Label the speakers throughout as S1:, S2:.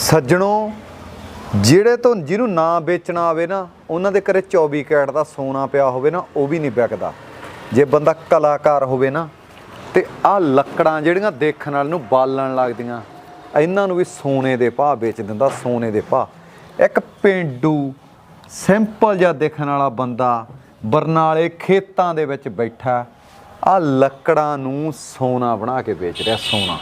S1: ਸੱਜਣੋ, ਜਿਹੜੇ ਤੋਂ ਜਿਹਨੂੰ ਨਾ ਵੇਚਣਾ ਆਵੇ ਨਾ, ਉਹਨਾਂ ਦੇ ਘਰੇ 24 ਕੈਰਟ ਦਾ ਸੋਨਾ ਪਿਆ ਹੋਵੇ ਨਾ, ਉਹ ਵੀ ਨਹੀਂ ਵਿਕਦਾ। ਜੇ ਬੰਦਾ ਕਲਾਕਾਰ ਹੋਵੇ ਨਾ, ਤੇ ਆ ਲੱਕੜਾਂ ਜਿਹੜੀਆਂ ਦੇਖਣ ਵਾਲ ਨੂੰ ਬਾਲਣ ਲੱਗਦੀਆਂ, ਇਹਨਾਂ ਨੂੰ ਵੀ ਸੋਨੇ ਦੇ ਭਾਅ ਵੇਚ ਦਿੰਦਾ, ਸੋਨੇ ਦੇ ਭਾਅ। ਇੱਕ ਪਿੰਡੂ, ਸਿੰਪਲ ਜਿਹਾ ਦੇਖਣ ਵਾਲਾ ਬੰਦਾ ਬਰਨਾਲੇ ਖੇਤਾਂ ਦੇ ਵਿੱਚ ਬੈਠਾ ਆ ਲੱਕੜਾਂ ਨੂੰ ਸੋਨਾ ਬਣਾ ਕੇ ਵੇਚ ਰਿਹਾ, ਸੋਨਾ।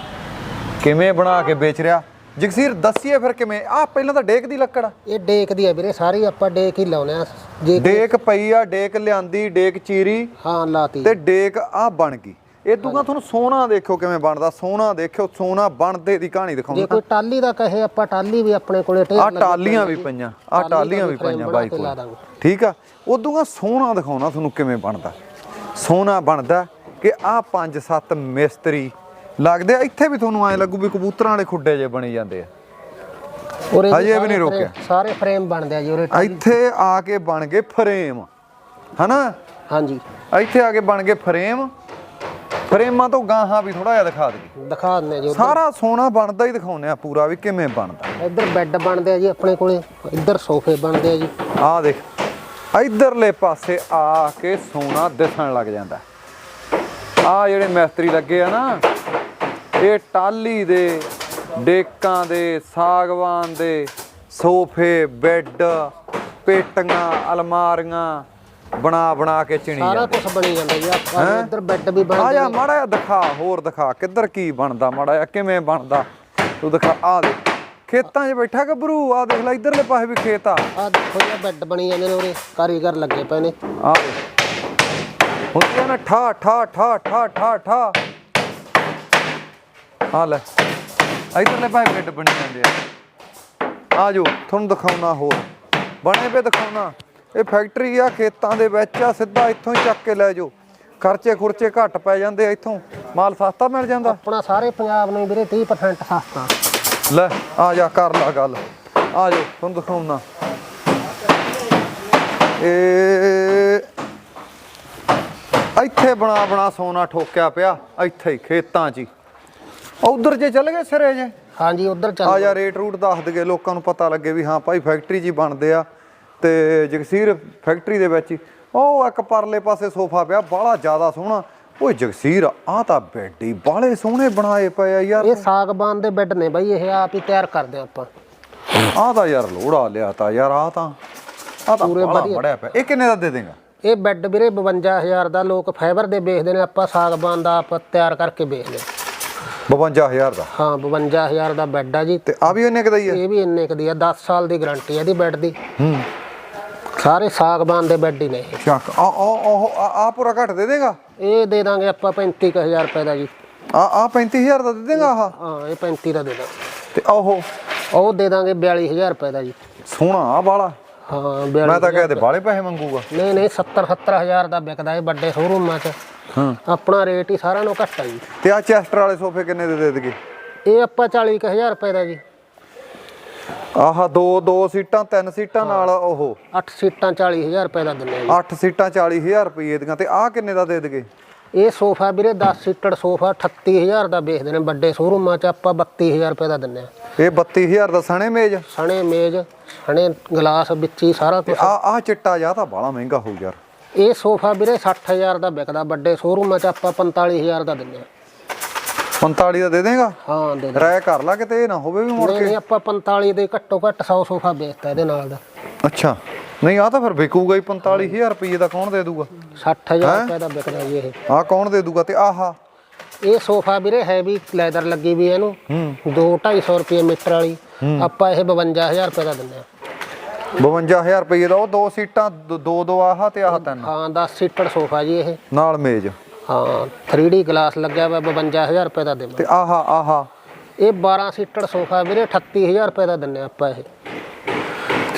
S1: ਕਿਵੇਂ ਬਣਾ ਕੇ ਵੇਚ ਰਿਹਾ? ਜਗਸੀਰ ਦੱਸੀਏ ਫਿਰ ਕਿਵੇਂ? ਆ ਪਹਿਲਾਂ ਤਾਂ ਡੇਕ ਦੀ ਲੱਕੜ ਆ।
S2: ਇਹ ਡੇਕ ਦੀ ਆ ਵੀਰੇ ਸਾਰੀ ਆਪਾਂ ਡੇਕ ਹੀ ਲਾਉਨੇ ਆ। ਜੇ
S1: ਡੇਕ ਪਈ ਆ ਡੇਕ ਲਿਆਂਦੀ ਡੇਕ ਚੀਰੀ।
S2: ਹਾਂ ਲਾਤੀ।
S1: ਤੇ ਡੇਕ ਆ ਬਣ ਗਈ। ਇਹ ਦੂਗਾ ਤੁਹਾਨੂੰ ਸੋਨਾ ਦੇਖਿਓ ਕਿਵੇਂ ਬਣਦਾ। ਸੋਨਾ ਦੇਖਿਓ ਸੋਨਾ ਬਣਦੇ ਦੀ ਕਹਾਣੀ
S2: ਜੇ
S1: ਦਿਖਾਉਂਦਾ
S2: ਕੋਈ ਟਾਲੀ ਦਾ ਕਹੇ ਆਪਾਂ ਟਾਲੀ ਵੀ ਆਪਣੇ ਕੋਲੇ ਢੇਰ
S1: ਆ ਟਾਲੀਆਂ ਵੀ
S2: ਜੀ।
S1: ਪਈਆਂ ਆ ਟਾਲੀਆਂ
S2: ਵੀ
S1: ਪਈਆਂ ਬਾਈ ਕੋਲ। ਠੀਕ ਆ? ਉਦੋਂ ਸੋਨਾ ਦਿਖਾਉਣਾ ਤੁਹਾਨੂੰ ਕਿਵੇਂ ਬਣਦਾ। ਸੋਨਾ ਬਣਦਾ ਕਿ ਆ ਪੰਜ ਸੱਤ ਮਿਸਤਰੀ ਲੱਗਦੇ ਆ ਇੱਥੇ ਵੀ ਤੁਹਾਨੂੰ ਐ ਲੱਗੂ ਵੀ ਕਬੂਤਰਾਂ ਵਾਲੇ ਖੁੱਡੇ ਜੇ ਬਣੀ ਜਾਂਦੇ ਆ।
S2: ਉਰੇ
S1: ਹਜੇ ਵੀ ਨਹੀਂ ਰੋਕਿਆ।
S2: ਸਾਰੇ ਫਰੇਮ ਬਣਦੇ ਆ ਜੀ ਉਰੇ
S1: ਇੱਥੇ ਆ ਕੇ ਬਣ ਗਏ ਫਰੇਮ ਹਨਾ?
S2: ਹਾਂਜੀ।
S1: ਇੱਥੇ ਆ ਕੇ ਬਣ ਗਏ ਫਰੇਮ। ਫਰੇਮਾਂ ਤੋਂ ਗਾਹਾਂ ਵੀ ਥੋੜਾ ਜਿਹਾ ਦਿਖਾ ਦਈਏ।
S2: ਦਿਖਾ ਦਿੰਦੇ ਜੀ
S1: ਸਾਰਾ ਸੋਨਾ ਬਣਦਾ ਹੀ ਦਿਖਾਉਂਦੇ ਆ ਪੂਰਾ ਵੀ ਕਿਵੇਂ ਬਣਦਾ।
S2: ਇੱਧਰ ਬੈੱਡ ਬਣਦੇ ਆ ਜੀ ਆਪਣੇ ਕੋਲੇ ਇੱਧਰ ਸੋਫੇ ਬਣਦੇ ਆ ਜੀ।
S1: ਆਹ ਦੇਖ ਇਧਰਲੇ ਪਾਸੇ ਆ ਕੇ ਸੋਨਾ ਦਿਸਣ ਲੱਗ ਜਾਂਦਾ। ਆ ਜਿਹੜੇ ਮਿਸਤਰੀ ਲੱਗੇ ਆ ਨਾ ਇਹ ਟਾਲੀ ਦੇ ਡੇਕਾਂ ਦੇ ਸਾਗਵਾਨ ਦੇ ਸੋਫੇ ਬੈੱਡ ਪੇਟੀਆਂ ਅਲਮਾਰੀਆਂ ਬਣਾ ਬਣਾ ਕੇ ਚਿਣੀ
S2: ਸਾਰਾ ਕੁਝ ਬਣੀ ਜਾਂਦਾ ਜੀ ਆਪਾਂ? ਇੱਧਰ ਬੈੱਡ ਵੀ
S1: ਆ
S2: ਬਣਦੇ
S1: ਜਾ
S2: ਆ
S1: ਮਾੜਾ ਜਿਹਾ ਦਿਖਾ ਹੋਰ ਦਿਖਾ ਕਿੱਧਰ ਕੀ ਬਣਦਾ ਮਾੜਾ ਜਿਹਾ ਕਿਵੇਂ ਬਣਦਾ। ਤੂੰ ਦਿਖਾ ਆ ਦੇ ਖੇਤਾਂ 'ਚ ਬੈਠਾ ਗੱਭਰੂ ਆ ਦੇਖ ਲੈ ਇਧਰਲੇ ਪਾਸੇ ਵੀ ਖੇਤ ਆ।
S2: ਆ ਦੇਖੋ ਜੀ ਬੈੱਡ ਬਣੀ ਜਾਂਦੇ ਨੇ ਉਰੇ ਕਾਰੀਗਰ ਲੱਗੇ ਪਏ ਨੇ।
S1: ਆ ਦੇ ਹੁੰਦੀ ਆ ਨਾ ਠਾ ਠਾ ਠਾ ਠਾ ਠਾ ਠਾ। ਆ ਲੈ। ਇਧਰਲੇ ਪਾਸੇ ਬੈੱਡ ਬਣੀ ਜਾਂਦੇ ਆ। ਆ ਜੋ ਤੁਹਾਨੂੰ ਦਿਖਾਉਣਾ ਹੋਰ। ਬਣੇ ਪੇ ਦਿਖਾਉਣਾ। ਇਹ ਫੈਕਟਰੀ ਆ ਖੇਤਾਂ ਦੇ ਵਿੱਚ ਆ ਸਿੱਧਾ ਇੱਥੋਂ ਹੀ ਚੱਕ ਕੇ ਲੈ ਜਾਓ। ਖਰਚੇ ਖੁਰਚੇ ਘੱਟ ਪੈ ਜਾਂਦੇ ਆ ਇੱਥੋਂ। ਮਾਲ ਸਸਤਾ ਮਿਲ ਜਾਂਦਾ।
S2: ਆਪਣਾ ਸਾਰੇ ਪੰਜਾਬ ਨੂੰ ਵੀਰੇ 30% ਸਸਤਾ।
S1: ਲੈ ਆ ਜਾ ਕਰ ਲਾ ਗੱਲ। ਆ ਜਾਓ ਤੁਹਾਨੂੰ ਦਿਖਾਉਣਾ। ਇਹ ਇੱਥੇ ਬਣਾ ਬਣਾ ਸੋਨਾ ਠੋਕਿਆ ਪਿਆ ਇੱਥੇ ਹੀ ਖੇਤਾਂ 'ਚ ਹੀ। ਉਧਰ ਜੇ ਚੱਲ ਗਏ ਸਿਰੇ ਜੇ?
S2: ਹਾਂਜੀ ਉਧਰ
S1: ਆ
S2: ਚੱਲ
S1: ਜਾ ਰੇਟ ਰੂਟ ਦੱਸ ਦਗੇ ਲੋਕਾਂ ਨੂੰ ਪਤਾ ਲੱਗੇ ਵੀ ਹਾਂ ਭਾਈ ਫੈਕਟਰੀ 'ਚ ਹੀ ਬਣਦੇ ਆ ਤੇ ਜਗਸੀਰ ਫੈਕਟਰੀ ਦੇ ਵਿੱਚ ਹੀ। ਉਹ ਇੱਕ ਪਰਲੇ ਪਾਸੇ ਸੋਫਾ ਪਿਆ ਬਾਹਲਾ ਜ਼ਿਆਦਾ ਸੋਹਣਾ। ਓਏ ਜਗਸੀਰ ਆ ਤਾਂ ਬੈੱਡ ਹੀ ਬਾਹਲੇ ਸੋਹਣੇ ਬਣਾਏ ਪਏ ਆ ਯਾਰ।
S2: ਇਹ ਸਾਗਬਾਨ ਦੇ ਬੈੱਡ ਨੇ ਬਾਈ ਇਹ ਆਪ ਹੀ ਤਿਆਰ ਕਰਦੇ ਆ ਆਪਾਂ।
S1: ਆ ਤਾਂ ਯਾਰ ਲੋੜਾ ਲਿਆ ਤਾ ਯਾਰ ਆ ਤਾਂ ਆ ਤਾਂ
S2: ਪੂਰੇ
S1: ਬੜਾ
S2: ਵਧੀਆ।
S1: ਬੜਿਆ ਪਿਆ। ਇਹ ਕਿੰਨੇ ਦਾ ਦੇ ਦੇਗਾ?
S2: ਇਹ ਬੈੱਡ ਵੀਰੇ 52000 ਦਾ ਲੋਕ ਫਾਈਬਰ ਦੇ ਵੇਚਦੇ ਨੇ ਆਪਾਂ ਸਾਗਬਾਨ ਦਾ ਆਪ ਤਿਆਰ ਕਰਕੇ ਵੇਚਦੇ
S1: 52000 ਦਾ?
S2: ਹਾਂ 52000 ਦਾ ਬੈੱਡ ਆ ਜੀ।
S1: ਤੇ ਆ ਵੀ ਉਹਨੇ ਕਿਦਾ ਹੀ ਹੈ
S2: ਇਹ ਵੀ ਇੰਨੇ ਕੁ ਦੀ ਆ 10 ਸਾਲ ਦੀ ਗਾਰੰਟੀ ਹੈ ਇਹਦੀ ਬੈੱਡ ਦੀ।
S1: ਹੂੰ।
S2: ਸਾਰੇ ਸਾਗਬਾਨ ਦੇ ਬੈੱਡ ਹੀ ਨੇ
S1: ਚੱਕ ਆ ਆ ਉਹ ਆ ਆ ਪੂਰਾ ਘੱਟ ਦੇ ਦੇਗਾ?
S2: ਇਹ ਦੇ ਦਾਂਗੇ ਆਪਾਂ 35000 ਰੁਪਏ ਦਾ ਜੀ।
S1: ਆ ਆ 35000 ਦਾ ਦੇ ਦੇਗਾ ਆਹ?
S2: ਹਾਂ ਇਹ 35 ਦਾ ਦੇ ਦਾਂਗੇ।
S1: ਤੇ ਉਹ?
S2: ਉਹ ਦੇ ਦਾਂਗੇ 42000 ਰੁਪਏ ਦਾ ਜੀ।
S1: ਸੋਹਣਾ ਆ ਬਾਲਾ
S2: ਹਾਂ
S1: ਮੈਂ
S2: 42
S1: ਤਾਂ ਕਹਦੇ ਬਾਲੇ ਪੈਸੇ ਮੰਗੂਗਾ।
S2: ਨਹੀਂ ਨਹੀਂ 70 70000 ਦਾ ਵਿਕਦਾ ਇਹ ਵੱਡੇ ਸ਼ੋਰੂਮਾਂ 'ਚ।
S1: ਹਾਂ।
S2: ਆਪਣਾ ਰੇਟ ਹੀ ਸਾਰਿਆਂ ਨੂੰ ਘੱਟ ਆ ਜੀ।
S1: ਤੇ ਆ ਚੈਸਟਰ ਵਾਲੇ ਸੋਫੇ ਕਿੰਨੇ ਦੇ ਦੇ ਦੇਗੇ?
S2: ਇਹ ਆਪਾਂ 40000 ਰੁਪਏ ਦਾ ਜੀ।
S1: ਆਹ ਦੋ ਦੋ ਸੀਟਾਂ ਤਿੰਨ ਸੀਟਾਂ ਨਾਲ ਉਹ।
S2: 8 ਸੀਟਾਂ 40000 ਰੁਪਏ ਦਾ ਦਿੰਦੇ ਆ ਜੀ।
S1: 8 ਸੀਟਾਂ 40000 ਰੁਪਏ ਦੀਆਂ ਤੇ ਆ ਕਿੰਨੇ ਦਾ ਦੇ ਦੇਗੇ?
S2: ਇਹ ਸੋਫਾ ਵੀਰੇ 10 ਸੀਟਡ ਸੋਫਾ 38000 ਦਾ ਵੇਚਦੇ ਨੇ ਵੱਡੇ ਸ਼ੋਰੂਮਾਂ 'ਚ ਆਪਾਂ 32000 ਰੁਪਏ ਦਾ ਦਿੰਦੇ ਆ
S1: ਇਹ 32000 ਦਾ ਸਣੇ ਮੇਜ਼?
S2: ਸਣੇ ਮੇਜ਼ ਸਣੇ ਗਲਾਸ ਵਿੱਚ ਹੀ ਸਾਰਾ ਕੁਝ
S1: ਆ ਆ ਚਿੱਟਾ ਜਾ ਤਾਂ ਬਾਲਾ ਮਹਿੰਗਾ ਹੋਊ ਯਾਰ।
S2: ਇਹ ਸੋਫਾ ਵੀਰੇ 60000 ਦਾ ਵਿਕਦਾ ਵੱਡੇ ਸ਼ੋਰੂਮਾਂ 'ਚ ਆਪਾਂ 45000 ਦਾ ਦਿੰਦੇ ਆ
S1: 45 ਦਾ ਦੇ ਦੇਗਾ?
S2: ਹਾਂ ਦੇ ਦੇ
S1: ਰਾਇ ਕਰ ਲਾ ਕਿਤੇ ਇਹ ਨਾ ਹੋਵੇ ਵੀ ਮੁੜ ਕੇ।
S2: ਨਹੀਂ ਆਪਾਂ 45 ਦੇ ਘੱਟੋ ਘੱਟ 100 ਸੋਫਾ ਵੇਚਤਾ ਇਹਦੇ ਨਾਲ ਦਾ।
S1: ਅੱਛਾ। ਨਹੀਂ ਆ ਤਾਂ ਫਿਰ ਵਿਕੂਗਾ ਹੀ 45000 ਰੁਪਏ ਦਾ ਕੌਣ ਦੇ ਦੂਗਾ?
S2: 60000 ਰੁਪਏ ਦਾ ਵਿਕਦਾ ਜੀ ਇਹ।
S1: ਆ ਕੌਣ ਦੇ ਦੂਗਾ ਤੇ ਆਹਾ?
S2: ਇਹ ਸੋਫਾ ਵੀਰੇ ਹੈਵੀ ਲੈਦਰ ਲੱਗੀ ਵੀ ਇਹਨੂੰ।
S1: ਹੂੰ।
S2: 2 250 ਰੁਪਏ ਮੀਟਰ ਵਾਲੀ। ਆਪਾਂ ਇਹ 52000 ਰੁਪਏ ਦਾ ਦਿੰਦੇ ਆ।
S1: 52000 ਰੁਪਏ ਦਾ ਉਹ ਦੋ ਸੀਟਾਂ ਦ- ਦੋ ਆਹ ਤੇ ਆਹ ਤਿੰਨ।
S2: ਹਾਂ 10 ਸੀਟਡ ਸੋਫਾ ਜੀ ਇਹ।
S1: ਨਾਲ ਮੇਜ਼।
S2: ਹਾਂ 3D ਗਲਾਸ ਲੱਗਿਆ ਹੋਇਆ 52000 ਰੁਪਏ ਦਾ ਦੇਵਾਂ
S1: ਤੇ ਆਹਾ ਆਹਾ।
S2: ਇਹ 12 ਸੀਟਡ ਸੋਫਾ ਵੀਰੇ 38000 ਰੁਪਏ ਦਾ ਦਿੰਨੇ ਆਪਾਂ ਇਹ।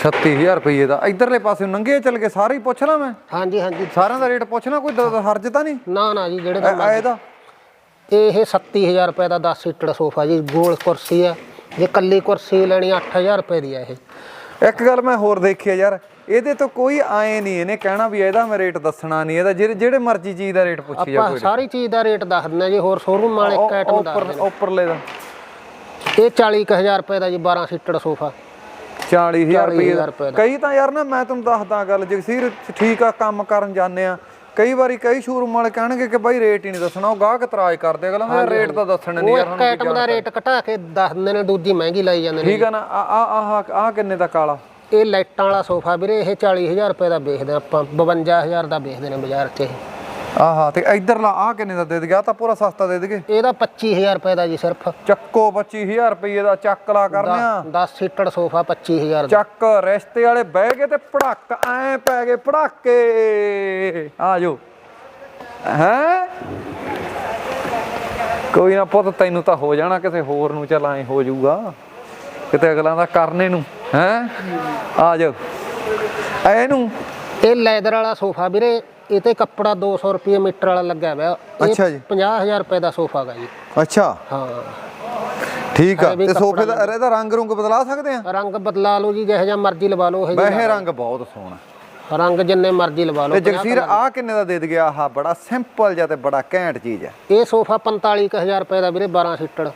S1: 36000 ਰੁਪਏ ਦਾ। ਇਧਰਲੇ ਪਾਸੇ ਨੰਗੇ ਚੱਲ ਕੇ ਸਾਰੇ ਹੀ ਪੁੱਛ ਲਾਂ ਮੈਂ।
S2: ਹਾਂਜੀ ਹਾਂਜੀ।
S1: ਸਾਰਿਆਂ ਦਾ ਰੇਟ ਪੁੱਛਣਾ ਕੋਈ ਦ- ਹਰਜ ਤਾਂ ਨਹੀਂ?
S2: ਨਾ ਨਾ ਜੀ ਜਿਹੜੇ
S1: ਐ ਇਹਦਾ।
S2: ਇਹ 37000 ਰੁਪਏ ਦਾ 10 ਸੀਟਡ ਸੋਫਾ ਜੀ ਗੋਲ ਕੁਰਸੀ ਆ ਜੇ ਕੱਲੀ ਕੁਰਸੀ ਲੈਣੀ 8000 ਰੁਪਏ ਦੀ ਆ ਇਹ।
S1: ਇੱਕ ਗੱਲ ਮੈਂ ਹੋਰ ਦੇਖੀ ਆ ਯਾਰ ਇਹਦੇ ਤੋਂ ਕੋਈ ਆਏ ਨਹੀਂ ਇਹਨੇ ਕਹਿਣਾ ਵੀ ਇਹਦਾ ਮੈਂ ਰੇਟ ਦੱਸਣਾ ਨਹੀਂ ਇਹਦਾ ਜਿਹੜੇ ਜਿਹੜੇ ਮਰਜ਼ੀ ਚੀਜ਼ ਦਾ ਰੇਟ ਪੁੱਛੀ ਜਾ
S2: ਆਪਾਂ ਸਾਰੀ ਚੀਜ਼ ਦਾ ਰੇਟ ਦੱਸ ਦਿੰਦੇ ਆ ਜੀ ਹੋਰ ਸ਼ੋਰੂਮ ਵਾਲੇ ਇੱਕ ਆਈਟਮ ਦੱਸ
S1: ਉੱਪਰ
S2: ਦਿੰਦੇ
S1: ਉੱਪਰਲੇ ਦਾ।
S2: ਇਹ 40000 ਰੁਪਏ ਦਾ ਜੀ 12 ਸੀਟਡ ਸੋਫਾ
S1: 40000 ਰੁਪਏ
S2: 40,000
S1: ਦਾ।
S2: ਰੁਪਏ ਦਾ।
S1: ਕਈ ਤਾਂ ਯਾਰ ਨਾ ਮੈਂ ਤੁਹਾਨੂੰ ਦੱਸਦਾ ਗੱਲ ਜਗਸੀਰ ਠੀਕ ਆ ਕੰਮ ਕਰਨ ਜਾਂਦੇ ਆ। ਕਈ ਵਾਰੀ ਕਈ ਸ਼ੋਰੂਮ ਵਾਲੇ ਕਹਿਣਗੇ ਕਿ ਬਾਈ ਰੇਟ ਹੀ ਨਹੀਂ ਦੱਸਣਾ ਉਹ ਗਾਹਕ ਇਤਰਾਜ਼ ਕਰਦੇ ਅਗਲਾ ਮੈਂ ਰੇਟ ਤਾਂ ਦੱਸਣੇ ਨਹੀਂ
S2: ਉਹ
S1: ਯਾਰ
S2: ਇੱਕ
S1: ਹੁਣ
S2: ਆਈਟਮ ਦਾ ਰੇਟ ਘਟਾ ਕੇ ਦੱਸ ਦਿੰਦੇ ਨੇ ਦੂਜੀ ਮਹਿੰਗੀ ਲਾਈ ਜਾਂਦੇ ਨੇ
S1: ਠੀਕ ਆ ਨਾ ਆ ਆ ਆਹ ਆਹ ਕਿੰਨੇ ਦਾ ਕਾਲਾ?
S2: ਇਹ ਲਾਈਟਾਂ ਵਾਲਾ ਸੋਫਾ ਵੀਰੇ ਇਹ 40000 ਰੁਪਏ ਦਾ ਵੇਚਦੇ ਆਪਾਂ 52000 ਦਾ ਵੇਚਦੇ ਨੇ ਬਾਜ਼ਾਰ 'ਚ ਇਹ।
S1: ਆਹਾ ਤੇ ਇਧਰਲਾ ਆ ਕਿੰਨੇ ਦਾ ਦੇ ਦਈਏ? ਤਾਂ ਪੂਰਾ ਸਸਤਾ ਦੇ ਦਈਏ।
S2: ਇਹਦਾ 25000 ਰੁਪਏ ਦਾ ਜੀ ਸਿਰਫ।
S1: ਚੱਕੋ 25000 ਰੁਪਏ ਦਾ ਚੱਕ ਲਾ ਕਰਨਿਆ।
S2: 10 ਸੀਟਡ ਸੋਫਾ 25000 ਦਾ।
S1: ਚੱਕ ਰਿਸ਼ਤੇ ਵਾਲੇ ਬਹਿ ਗਏ ਤੇ ਪੜਾਕ ਐ ਪੈ ਗਏ ਪੜਾਕੇ ਆ ਜਾਓ। ਹੈ? ਕੋਈ ਨਾ ਪੁੱਤ ਤੈਨੂੰ ਤਾਂ ਹੋ ਜਾਣਾ ਕਿਸੇ ਹੋਰ ਨੂੰ ਚੱਲ ਐ ਹੋ ਜਾਊਗਾ। ਕਿਤੇ ਅਗਲਾ ਦਾ ਕਰਨੇ ਨੂੰ ਹੈ? ਆ ਜਾਓ। ਇਹਨੂੰ
S2: ਇਹ ਲੈਦਰ ਵਾਲਾ ਸੋਫਾ ਵੀਰੇ ਇਹ ਤੇ ਕੱਪੜਾ 200 ਰੁਪਏ ਮੀਟਰ ਵਾਲਾ ਲੱਗਿਆ ਹੋਇਆ। ਇਹ
S1: ਅੱਛਾ ਜੀ।
S2: 50000 ਰੁਪਏ ਦਾ ਸੋਫਾ ਗਾ ਜੀ।
S1: ਅੱਛਾ।
S2: ਹਾਂ।
S1: ਠੀਕ ਆ।
S2: ਇਹ
S1: ਤੇ ਸੋਫੇ ਦਾ ਇਹਦਾ ਰੰਗ ਰੁੰਗ ਬਦਲਾ ਸਕਦੇ ਆ?
S2: ਰੰਗ ਬਦਲਾ ਲਓ ਜੀ ਜਿਹੋ ਜਿਹਾ ਮਰਜ਼ੀ ਲਵਾ ਲਓ ਉਹ
S1: ਵੈਸੇ ਰੰਗ ਬਹੁਤ ਸੋਹਣਾ।
S2: ਰੰਗ ਜਿੰਨੇ ਮਰਜ਼ੀ ਲਵਾ
S1: ਤੇ
S2: ਲਓ
S1: ਜਗਸੀਰ ਆ ਕਿੰਨੇ ਦਾ ਦੇ ਦਈਆ ਆਹ ਬੜਾ ਸਿੰਪਲ ਜਿਹਾ ਤੇ ਬੜਾ ਘੈਂਟ ਚੀਜ਼ ਹੈ
S2: ਇਹ ਸੋਫਾ 45000 ਰੁਪਏ ਦਾ ਵੀਰੇ 12 ਸੀਟਡ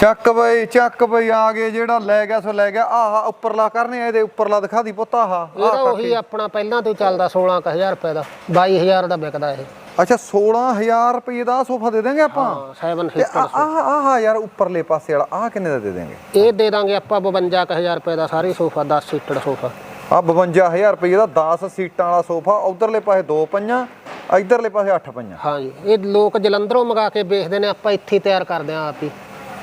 S1: ਚੱਕ ਬਈ ਚੱਕ ਬਈ ਆ ਗਏ ਜਿਹੜਾ ਲੈ ਗਿਆ ਸੋ ਲੈ ਗਿਆ। ਆਹ ਉੱਪਰਲਾ ਕਰਨੇ ਇਹਦੇ ਉੱਪਰਲਾ ਦਿਖਾ ਦੀ ਪੁੱਤ ਆਹ
S2: ਇਹਦਾ ਉਹੀ ਆਪਣਾ ਪਹਿਲਾਂ ਤੋਂ ਹੀ ਚੱਲਦਾ 16000 ਰੁਪਏ ਦਾ 22000 ਦਾ ਵਿਕਦਾ ਇਹ।
S1: ਅੱਛਾ 16000 ਰੁਪਏ ਦਾ ਸੋਫਾ ਦੇ ਦੇਂਗੇ ਆਪਾਂ?
S2: ਹਾਂ 7
S1: ਤੇ ਆਹ ਆਹ ਯਾਰ ਉੱਪਰਲੇ ਪਾਸੇ ਵਾਲਾ ਆਹ ਕਿੰਨੇ ਦਾ ਦੇ ਦੇਂਗੇ
S2: ਇਹ ਦੇ ਦਾਂਗੇ ਆਪਾਂ 52000 ਰੁਪਏ ਦਾ ਸਾਰੀ ਸੋਫਾ 10 ਸੀਟਡ ਸੋਫਾ।
S1: ਆ 52000 ਰੁਪਏ ਦਾ 10 ਸੀਟਾਂ ਵਾਲਾ ਸੋਫਾ ਉਧਰਲੇ ਪਾਸੇ ਦੋ ਪਈਆਂ ਇਧਰਲੇ ਪਾਸੇ 8 ਪਈਆਂ।
S2: ਹਾਂ ਜੀ ਇਹ ਲੋਕ ਜਲੰਧਰੋਂ ਮੰਗਾ ਕੇ ਵੇਚਦੇ ਨੇ ਆਪਾਂ ਇੱਥੇ ਹੀ ਤਿਆਰ ਕਰਦੇ ਆਂ ਆਪ ਹੀ।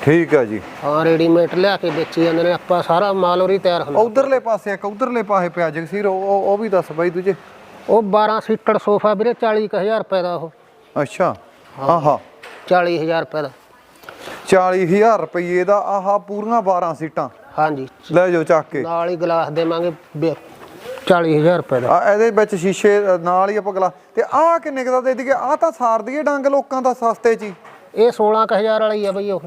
S1: ਠੀਕ ਆ ਜੀ।
S2: ਹਾਂ ਰੈਡੀਮੇਡ ਲਿਆ ਕੇ ਵੇਚੀ ਜਾਂਦੇ ਨੇ ਆਪਾਂ ਸਾਰਾ ਮਾਲ ਉਰੀ ਤਿਆਰ ਹੁੰਦਾ।
S1: ਉਧਰਲੇ ਪਾਸੇ ਇੱਕ ਉਧਰਲੇ ਪਾਸੇ ਪਿਆ ਜਗਸੀਰ ਉਹ ਉਹ- ਉਹ ਵੀ ਦੱਸ ਬਾਈ ਤੁਝੇ
S2: ਉਹ 12 ਸੀਟਡ ਸੋਫਾ ਵੀਰੇ 40000 ਰੁਪਏ ਦਾ ਉਹ।
S1: ਅੱਛਾ। ਆਹਾ।
S2: 40000 ਰੁਪਏ ਦਾ।
S1: 40000 ਰੁਪਏ ਦਾ ਆਹਾ ਪੂਰੀਆਂ 12 ਸੀਟਾਂ।
S2: ਹਾਂਜੀ।
S1: ਲੈ ਜਾਓ ਚੱਕ ਕੇ।
S2: ਨਾਲ ਹੀ ਗਲਾਸ ਦੇਵਾਂਗੇ ਬੇ- 40000 ਰੁਪਏ ਦਾ।
S1: ਆ ਇਹਦੇ ਵਿੱਚ ਸ਼ੀਸ਼ੇ ਅ, ਨਾਲ ਹੀ ਆਪਾਂ ਗਲਾ ਤੇ ਆਹ ਕਿੰਨੇ ਕੁ ਦਾ ਦੇ ਦਈਏ? ਆਹ ਤਾਂ ਸਾਰ ਦਈਏ ਡੰਗ ਲੋਕਾਂ ਦਾ ਸਸਤੇ ਚ ਹੀ।
S2: ਇਹ 16000 ਵਾਲਾ ਆ ਬਈ ਉਹ।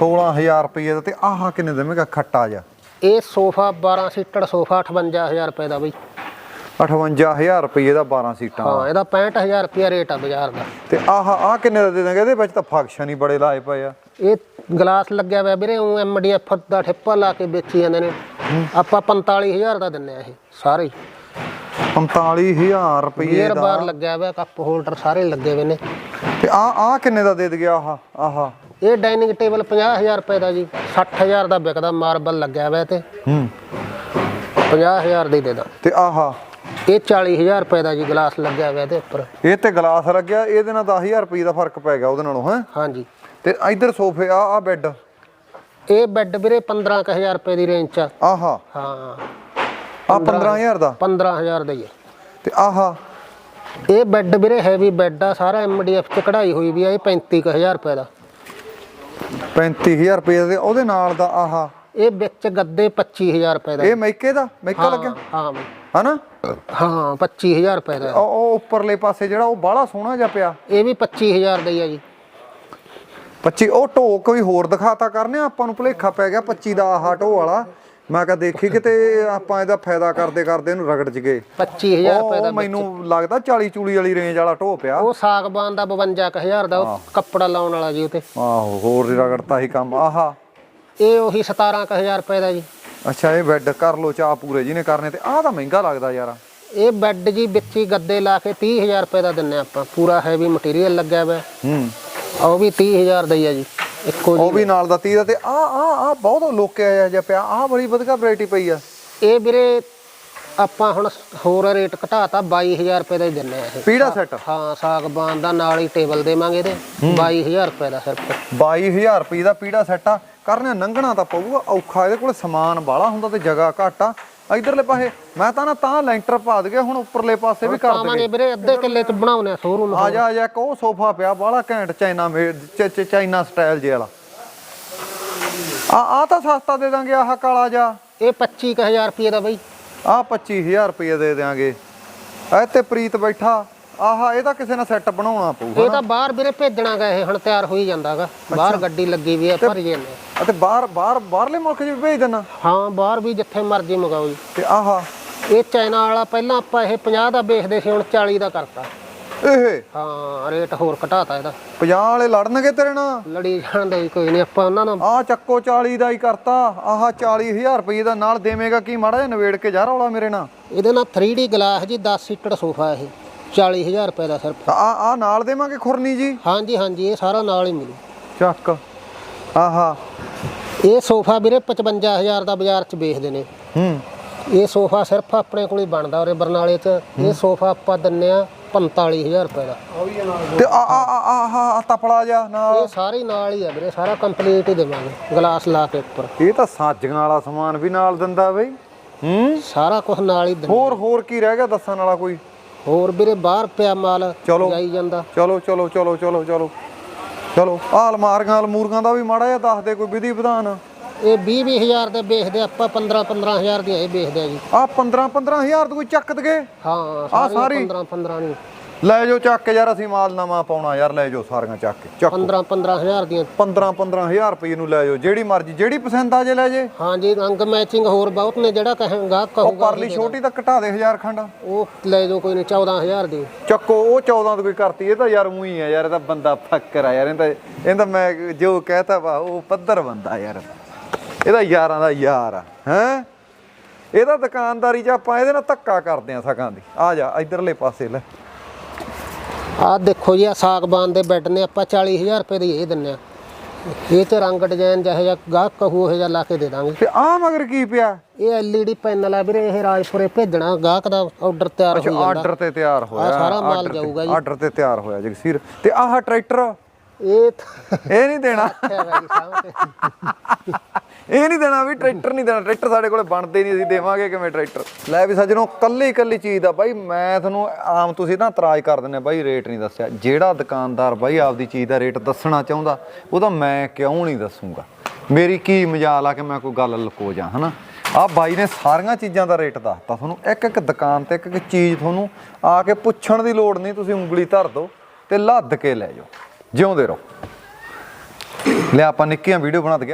S1: 16000 ਰੁਪਏ ਦਾ ਤੇ ਆਹ ਕਿੰਨੇ ਦੇਵੇਂਗਾ ਖੱਟਾ ਜਾ
S2: ਇਹ ਸੋਫਾ 12 ਸੀਟਡ ਸੋਫਾ 58000 ਰੁਪਏ ਦਾ ਬਈ।
S1: 58000 ਰੁਪਏ ਦਾ 12 ਸੀਟਾਂ।
S2: ਹਾਂ ਇਹਦਾ 65000 ਰੁਪਏ ਰੇਟ ਆ ਬਾਜ਼ਾਰ ਦਾ।
S1: ਤੇ ਆਹ ਆਹ ਕਿੰਨੇ ਦਾ ਦੇ ਦਾਂਗੇ ਇਹਦੇ ਵਿੱਚ ਤਾਂ ਫੰਕਸ਼ਨ ਹੀ ਬੜੇ ਲਾਏ ਪਏ ਆ।
S2: ਇਹ ਗਲਾਸ ਲੱਗਿਆ ਹੋਇਆ ਵੀਰੇ ਉਹ ਐਮਡੀਐਫ ਦਾ ਠੇਪਾ ਲਾ ਕੇ ਵੇਚੀ ਜਾਂਦੇ ਨੇ। ਆਪਾਂ 45000 ਦਾ ਦਿੰਨੇ ਆ ਇਹ ਸਾਰੇ ਹੀ।
S1: 45000 ਰੁਪਏ ਦਾ।
S2: ਬਾਰ ਲੱਗਿਆ ਹੋਇਆ ਕੱਪ ਹੋਲਡਰ ਸਾਰੇ ਲੱਗੇ ਹੋਏ ਨੇ।
S1: ਤੇ ਆਹ ਆਹ ਕਿੰਨੇ ਦਾ ਦੇ ਦਈਏ ਆਹ ਆਹ?
S2: ਇਹ ਡਾਈਨਿੰਗ ਟੇਬਲ 50000 ਰੁਪਏ ਦਾ ਜੀ 60000 ਦਾ ਵਿਕਦਾ ਮਾਰਬਲ ਲੱਗਿਆ ਹੋਇਆ ਤੇ
S1: ਹੂੰ।
S2: 50000 ਦੀ ਦੇ ਦਾਂ।
S1: ਤੇ ਆਹ।
S2: ਇਹ 40000 ਰੁਪਏ ਦਾ ਜੀ ਗਲਾਸ ਲੱਗਿਆ ਹੋਇਆ ਤੇ ਉੱਪਰ।
S1: ਇਹ ਤੇ ਗਲਾਸ ਲੱਗਿਆ ਇਹਦੇ ਨਾਲ 10000 ਰੁਪਏ ਦਾ ਫ਼ਰਕ ਪੈ ਗਿਆ ਉਹਦੇ ਨਾਲੋਂ ਹੈ?
S2: ਹਾਂਜੀ।
S1: ਤੇ ਇਧਰ ਸੋਫੇ ਆ ਆ ਬੈੱਡ।
S2: ਇਹ ਬੈੱਡ ਵੀਰੇ 15000 ਰੁਪਏ ਦੀ ਰੇਂਜ ਚ।
S1: ਆਹਾ।
S2: ਹਾਂ।
S1: ਆ 15000 ਦਾ?
S2: 15000 ਦਾ ਹੀ ਹੈ
S1: ਤੇ ਆਹਾ।
S2: ਇਹ ਬੈੱਡ ਵੀਰੇ ਹੈਵੀ ਬੈੱਡ ਆ ਸਾਰਾ ਐਮਡੀਐਫ ਚ ਕਢਾਈ ਹੋਈ ਵੀ ਆ ਇਹ 35000 ਰੁਪਏ ਦਾ।
S1: 35000 ਰੁਪਏ ਦੇ ਉਹਦੇ ਨਾਲ ਦਾ ਆਹਾ।
S2: ਇਹ ਵਿੱਚ ਗੱਦੇ 25000 ਰੁਪਏ ਦਾ।
S1: ਇਹ ਮੈਕੇ ਦਾ? ਮੈਕਾ ਲੱਗਿਆ?
S2: ਹਾਂ ਬਈ।
S1: ਹਨਾ?
S2: ਹਾਂ 25000 ਰੁਪਏ ਦਾ।
S1: ਉਹ ਉਹ ਉੱਪਰਲੇ ਪਾਸੇ ਜਿਹੜਾ ਉਹ ਬਾਹਲਾ ਸੋਹਣਾ ਜਿਹਾ ਪਿਆ।
S2: ਇਹ ਵੀ 25000 ਦਾ ਹੀ ਆ ਜੀ।
S1: 25 ਉਹ ਢੋ ਕੋਈ ਹੋਰ ਦਿਖਾਤਾ ਕਰਨੇ ਆਪਾਂ ਨੂੰ ਭੁਲੇਖਾ ਪੈ ਗਿਆ 25 ਦਾ ਆਹਾ ਢੋ ਵਾਲਾ। ਮੈਂ ਕਿਹਾ ਦੇਖੀ ਕਿਤੇ ਆਪਾਂ ਇਹਦਾ ਫਾਇਦਾ ਕਰਦੇ ਕਰਦੇ ਇਹਨੂੰ ਰਗੜ ਚ ਗਏ
S2: 25000 ਰੁਪਏ
S1: ਉਹ
S2: ਦਾ
S1: ਮੈਨੂੰ ਲੱਗਦਾ 40 ਚੂਲੀ ਵਾਲੀ ਰੇਂਜ ਵਾਲਾ ਢੋ ਪਿਆ।
S2: ਉਹ ਸਾਗਬਾਨ ਦਾ 52000 ਦਾ ਉਹ ਕੱਪੜਾ ਲਾਉਣ ਵਾਲਾ ਜੀ ਉਤੇ
S1: ਆਹੋ ਹੋਰ ਰਗੜਤਾ ਹੀ ਕੰਮ। ਆਹਾ।
S2: ਇਹ ਉਹੀ 17000 ਰੁਪਏ ਦਾ ਜੀ।
S1: ਅੱਛਾ ਇਹ ਬੈੱਡ ਕਰ ਲੋ ਚਾਹ ਪੂਰੇ ਜਿਹਨੇ ਕਰਨੇ ਤੇ ਆਹ ਤਾਂ ਮਹਿੰਗਾ ਲੱਗਦਾ ਯਾਰ।
S2: ਇਹ ਬੈੱਡ ਜੀ ਵਿੱਚ ਹੀ ਗੱਦੇ ਲਾ ਕੇ 30000 ਰੁਪਏ ਦਾ ਦਿੰਨੇ ਆਪਾਂ। ਪੂਰਾ ਹੈਵੀ ਮਟੀਰੀਅਲ ਲੱਗਿਆ ਹੋਇਆ।
S1: ਹੂੰ।
S2: ਉਹ ਵੀ 30000 ਦਾ ਹੀ ਆ ਜੀ। ਇੱਕੋ
S1: ਉਹ ਵੀ ਨਾਲ ਦਾ 30 ਦਾ ਤੇ ਆ ਆ ਆ ਬਹੁਤ ਲੋਕਿਆ ਜਿਹਾ ਪਿਆ। ਆ ਬੜੀ ਵਧੀਆ ਵੈਰਾਈਟੀ ਪਈ ਆ।
S2: ਇਹ ਵੀਰੇ ਆਪਾਂ ਹੁਣ ਹੋਰ ਰੇਟ ਘਟਾਤਾ 22000 ਰੁਪਏ ਦਾ ਹੀ ਦਿੰਨੇ ਆ ਇਹ।
S1: ਪੀੜਾ ਸੈੱਟ?
S2: ਹਾਂ ਸਾਗਬਾਨ ਦਾ ਨਾਲ ਹੀ ਟੇਬਲ ਦੇਵਾਂਗੇ ਇਹਦੇ। 22000 ਰੁਪਏ ਦਾ ਸਿਰਫ।
S1: 22000 ਰੁਪਏ ਦਾ ਪੀੜਾ ਸੈੱਟ ਆ। ਕਰਨੇ ਲੰਘਣਾ ਤਾਂ ਪਊਗਾ ਔਖਾ। ਇਹਦੇ ਕੋਲ ਸਮਾਨ ਬਾਹਲਾ ਹੁੰਦਾ ਤੇ ਜਗ੍ਹਾ ਘੱਟ ਆ। ਇਧਰਲੇ ਪਾਸੇ ਮੈਂ ਤਾਂ ਨਾ ਤਾਂ ਲੈਂਟਰ ਪਾ ਦਗੇ ਹੁਣ ਉੱਪਰਲੇ ਪਾਸੇ ਵੀ ਕਰ ਦਗੇ।
S2: ਪਾਵਾਂਗੇ ਵੀਰੇ ਅੱਧੇ ਕਿੱਲੇ ਚ ਬਣਾਉਨੇ ਆ ਸ਼ੋਰੂਮ
S1: ਆ ਜਾ ਆ ਜਾ ਇੱਕ ਉਹ ਸੋਫਾ ਪਿਆ ਬਾਹਲਾ ਘੈਂਟ ਚਾਈਨਾ ਮੇਡ ਚਾਈਨਾ ਸਟਾਈਲ ਜੇ ਵਾਲਾ। ਆ ਆ ਤਾਂ ਸਸਤਾ ਦੇ ਦਾਂਗੇ ਆਹ ਕਾਲਾ ਜਾ
S2: ਇਹ 25000 ਰੁਪਏ ਦਾ ਬਈ।
S1: ਆ 25000 ਰੁਪਏ ਦੇ ਦਿਆਂਗੇ। ਇਹ ਤੇ ਪ੍ਰੀਤ ਬੈਠਾ। ਆਹਾ ਇਹ ਤਾਂ ਕਿਸੇ ਨਾਲ ਸੈੱਟ ਬਣਾਉਣਾ ਪਊਗਾ
S2: ਇਹ ਤਾਂ ਬਾਹਰ ਵੀਰੇ ਭੇਜਣਾ ਗਾ ਇਹ ਹੁਣ ਤਿਆਰ ਹੋਈ ਜਾਂਦਾਗਾ ਬਾਹਰ ਗੱਡੀ ਲੱਗੀ ਵੀ ਆ ਭਰ ਜਾਂਦੇ।
S1: ਅਤੇ ਬਾਹਰ ਬਾਹਰ ਬਾਹਰਲੇ ਮੁਲਕ 'ਚ ਵੀ ਭੇਜ ਦੇਣਾ?
S2: ਹਾਂ ਬਾਹਰ ਵੀ ਜਿੱਥੇ ਮਰਜ਼ੀ ਮੰਗਾਓ ਜੀ।
S1: ਤੇ ਆਹਾ।
S2: ਇਹ ਚਾਈਨਾ ਵਾਲਾ ਪਹਿਲਾਂ ਆਪਾਂ ਇਹ 50 ਦਾ ਵੇਚਦੇ ਸੀ ਹੁਣ 40 ਦਾ ਕਰਤਾ।
S1: ਇਹ?
S2: ਹਾਂ ਰੇਟ ਹੋਰ ਘਟਾਤਾ ਇਹਦਾ।
S1: 50 ਵਾਲੇ ਲੜਨਗੇ ਤੇਰੇ ਨਾਲ?
S2: ਲੜੀ ਜਾਣ ਦੇ ਕੋਈ ਨਹੀਂ ਆਪਾਂ ਉਹਨਾਂ ਨਾਲ
S1: ਆ ਚੱਕੋ 40 ਦਾ ਹੀ ਕਰਤਾ। ਆਹ 40000 ਰੁਪਏ ਦਾ ਨਾਲ ਦੇਵੇਂਗਾ ਕੀ ਮਾੜਾ ਜਿਹਾ ਨਵੇੜ ਕੇ ਜਾ ਰੌਲਾ ਮੇਰੇ ਨਾਲ।
S2: ਇਹਦੇ ਨਾਲ 3D ਗਲਾਸ ਜੀ 10 ਸੀਟਡ ਸੋਫਾ ਇਹ। 40000 ਰੁਪਏ ਦਾ ਸਿਰਫ।
S1: ਆ ਆ ਨਾਲ ਦੇਵਾਂਗੇ ਖੁਰਨੀ ਜੀ?
S2: ਹਾਂਜੀ ਹਾਂਜੀ ਇਹ ਸਾਰਾ ਨਾਲ ਹੀ ਮਿਲੂ।
S1: ਚੱਕ। ਆਹਾ।
S2: ਇਹ ਸੋਫਾ ਵੀਰੇ 55000 ਦਾ ਬਾਜ਼ਾਰ 'ਚ ਵੇਚਦੇ ਨੇ।
S1: ਹੂੰ।
S2: ਇਹ ਸੋਫਾ ਸਿਰਫ ਆਪਣੇ ਕੋਲ ਹੀ ਬਣਦਾ ਉਰੇ ਬਰਨਾਲੇ 'ਚ। ਇਹ ਸੋਫਾ ਆਪਾਂ ਦਿੰਨੇ ਆ 45000 ਰੁਪਏ ਦਾ।
S1: ਤੇ ਆ ਆ ਆ ਆਹ ਆਹ ਤਪਲਾ ਜਾ ਨਾਲ।
S2: ਇਹ ਸਾਰੇ ਨਾਲ ਹੀ ਆ ਵੀਰੇ ਸਾਰਾ ਕੰਪਲੀਟ ਹੀ ਦੇਵਾਂਗੇ ਗਲਾਸ ਲਾ ਕੇ ਉੱਪਰ।
S1: ਇਹ ਤਾਂ ਸਾਜੀਆਂ ਵਾਲਾ ਸਮਾਨ ਵੀ ਨਾਲ ਦਿੰਦਾ ਬਈ। ਹੂੰ।
S2: ਸਾਰਾ ਕੁਝ ਨਾਲ ਹੀ ਦਿੰਦੇ।
S1: ਹੋਰ ਹੋਰ ਕੀ ਰਹਿ ਗਿਆ ਦੱਸਣ ਵਾਲਾ ਕੋਈ?
S2: ਹੋਰ ਵੀਰੇ ਬਾਹਰ ਪਿਆ ਮਾਲ
S1: ਚਲੋ।
S2: ਜਾਈ ਜਾਂਦਾ।
S1: ਚਲੋ ਚਲੋ ਚਲੋ ਚਲੋ ਚਲੋ। ਚਲੋ ਆਹ ਅਲਮਾਰੀਆਂ ਅਲਮੂਰੀਆਂ ਦਾ ਵੀ ਮਾੜਾ ਜਿਹਾ ਦੱਸ ਦੇ ਕੋਈ ਵਿਧੀ ਵਿਧਾਨ।
S2: ਇਹ 20 20000 ਦੇ ਵੇਚਦੇ ਆਪਾਂ 15 15000 ਦੀਆਂ ਇਹ ਵੇਚਦੇ ਆ ਜੀ।
S1: ਆ 15 15000 ਤੋਂ ਕੋਈ ਚੱਕ ਦਗੇ?
S2: ਹਾਂ
S1: ਸਾਰੀ?
S2: ਸਾਰੀ? 15 15 ਨਹੀਂ
S1: ਲੈ ਜਾਓ ਚੱਕ ਕੇ ਯਾਰ ਅਸੀਂ ਮਾਲ ਨਵਾਂ ਪਾਉਣਾ ਯਾਰ ਲੈ ਜਾਓ ਸਾਰੀਆਂ ਚੱਕ ਕੇ ਚੱਕ।
S2: 15 15000 ਦੀਆਂ।
S1: 15 15000 ਰੁਪਏ ਨੂੰ ਲੈ ਜਾਓ ਜਿਹੜੀ ਮਰਜ਼ੀ ਜਿਹੜੀ ਪਸੰਦ ਆ ਜੇ ਲੈ ਜੇ।
S2: ਹਾਂ ਜੀ ਰੰਗ ਮੈਚਿੰਗ ਹੋਰ ਬਹੁਤ ਨੇ ਜਿਹੜਾ ਕਹੇਗਾ
S1: ਉਹ
S2: ਕਹੂਗਾ
S1: ਪਰਲੀ ਛੋਟੀ ਤਾਂ ਘਟਾ ਦੇ 1000 ਖੰਡ।
S2: ਉਹ ਲੈ ਜਾਓ ਕੋਈ ਨਹੀਂ 14000 ਦੀ।
S1: ਚੱਕੋ ਉਹ 14 ਤੋਂ ਕੋਈ ਕਰਤੀ ਇਹ ਤਾਂ ਯਾਰ ਉਹੀ ਆ ਯਾਰ ਇਹ ਤਾਂ ਬੰਦਾ ਫੱਕਰ ਆ ਯਾਰ ਇਹ ਤਾਂ ਇਹ ਤਾਂ ਮੈਂ ਜੋ ਕਹਤਾ ਵਾ ਉਹ ਪੱਧਰ ਬੰਦਾ ਯਾਰ। ਇਹਦਾ ਯਾਰਾਂ ਦਾ ਯਾਰ ਆ ਹੈ? ਇਹਦਾ ਦੁਕਾਨਦਾਰੀ ਚ ਆਪਾਂ ਇਹਦੇ ਨਾਲ ਧੱਕਾ ਕਰਦੇ ਆ ਸਕਾਂ ਦੀ। ਆ ਜਾ ਇਧਰਲੇ ਪਾਸੇ ਲੈ।
S2: ਆਹ ਦੇਖੋ ਜੀ ਆ ਸਾਗਬਾਨ ਦੇ ਬੈੱਡ ਨੇ ਆਪਾਂ 40000 ਰੁਪਏ ਦੀ ਇਹ ਦਿੰਨੇ ਆ। ਇਹ ਤੇ ਰੰਗ ਡਿਜ਼ਾਈਨ ਜਿਹੋ ਜਿਹਾ ਗਾਹਕ ਕਹੂ ਉਹ ਜਿਹਾ ਲਾ ਕੇ ਦੇ ਦਾਂਗੇ।
S1: ਤੇ ਆ ਮਗਰ ਕੀ ਪਿਆ?
S2: ਇਹ LED ਪੈਨਲ ਆ ਵੀਰੇ ਇਹ ਰਾਜਪੁਰੇ ਭੇਜਣਾ ਗਾਹਕ ਦਾ ਆਰਡਰ ਤਿਆਰ ਹੋ ਜਾਂਦਾ।
S1: ਆਰਡਰ ਤੇ ਤਿਆਰ ਹੋਇਆ
S2: ਸਾਰਾ ਮਾਲ
S1: ਤੇ-
S2: ਜਾਊਗਾ ਜੀ।
S1: ਆਰਡਰ ਤੇ ਤਿਆਰ ਹੋਇਆ ਜਗਸੀਰ ਤੇ ਆਹ ਟਰੈਕਟਰ
S2: ਇਹ ਤਾਂ
S1: ਇਹ ਨਹੀਂ ਦੇਣਾ।
S2: ਹੈਗਾ ਜੀ ਸਾਹਮਣੇ।
S1: ਇਹ ਨਹੀਂ ਦੇਣਾ ਵੀ ਟਰੈਕਟਰ ਨਹੀਂ ਦੇਣਾ, ਟਰੈਕਟਰ ਸਾਡੇ ਕੋਲੇ ਬਣਦੇ ਨਹੀਂ, ਅਸੀਂ ਦੇਵਾਂਗੇ ਕਿਵੇਂ ਟਰੈਕਟਰ? ਲੈ ਵੀ ਸੱਜਣੋ, ਕੱਲੀ ਕੱਲੀ ਚੀਜ਼ ਦਾ ਬਾਈ, ਮੈਂ ਤੁਹਾਨੂੰ ਆਮ ਤੁਸੀਂ ਨਾ ਇਤਰਾਜ਼ ਕਰ ਦਿੰਦੇ ਬਾਈ, ਰੇਟ ਨਹੀਂ ਦੱਸਿਆ। ਜਿਹੜਾ ਦੁਕਾਨਦਾਰ ਬਾਈ ਆਪਦੀ ਚੀਜ਼ ਦਾ ਰੇਟ ਦੱਸਣਾ ਚਾਹੁੰਦਾ, ਉਹਦਾ ਮੈਂ ਕਿਉਂ ਨਹੀਂ ਦੱਸੂਗਾ? ਮੇਰੀ ਕੀ ਮਜਾਲ ਆ ਕਿ ਮੈਂ ਕੋਈ ਗੱਲ ਲੁਕੋ ਜਾ, ਹਨਾ? ਆ ਬਾਈ ਨੇ ਸਾਰੀਆਂ ਚੀਜ਼ਾਂ ਦਾ ਰੇਟ ਦੱਸਤਾ ਤੁਹਾਨੂੰ, ਇੱਕ ਇੱਕ ਦੁਕਾਨ ਤੇ ਇੱਕ ਇੱਕ ਚੀਜ਼ ਤੁਹਾਨੂੰ ਆ ਕੇ ਪੁੱਛਣ ਦੀ ਲੋੜ ਨਹੀਂ, ਤੁਸੀਂ ਉਂਗਲੀ ਧਰ ਦਿਓ ਤੇ ਲੱਦ ਕੇ ਲੈ ਜਾਓ, ਜਿਉਂਦੇ ਰਹੋ। ਲੈ ਆਪਾਂ ਨਿੱਕੀਆਂ ਵੀਡੀਓ ਬਣਾ ਦਈਏ।